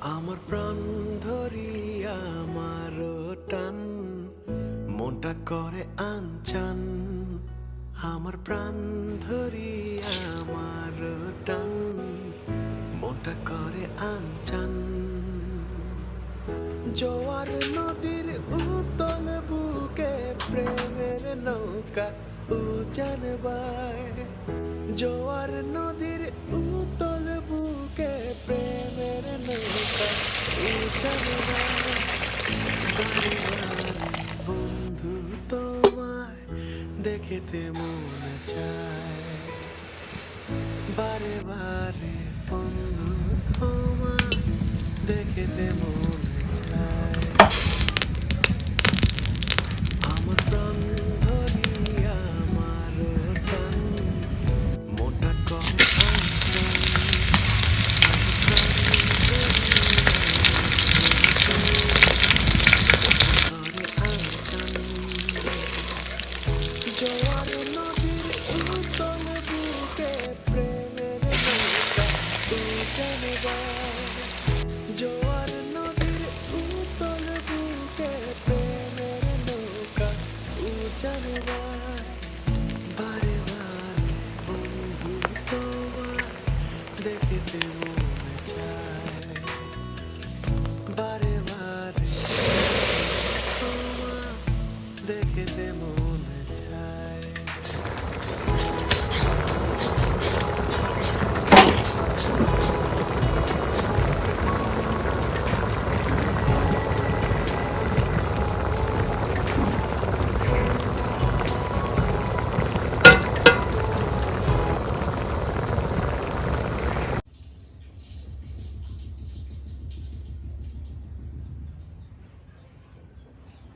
আমার প্রাণ ধরি, আমার টান। মনটা করে আনচান। আমার প্রাণ ধরি, আমার টান। মনটা করে আনচান। জোয়ার নদীর উতল বুকে প্রেমের নৌকা উজান বায়। জোয়ার নদীর উতল বন্ধু তোমায় দেখিতে মনে চায়। জোয়ার নদীর উতল বুকে প্রেমের নৌকা উজানে গায়। জোয়ার নদীর উতল বুকে প্রেমের নৌকা গায়। বারে বারে বন্ধু তোমার দেখিতে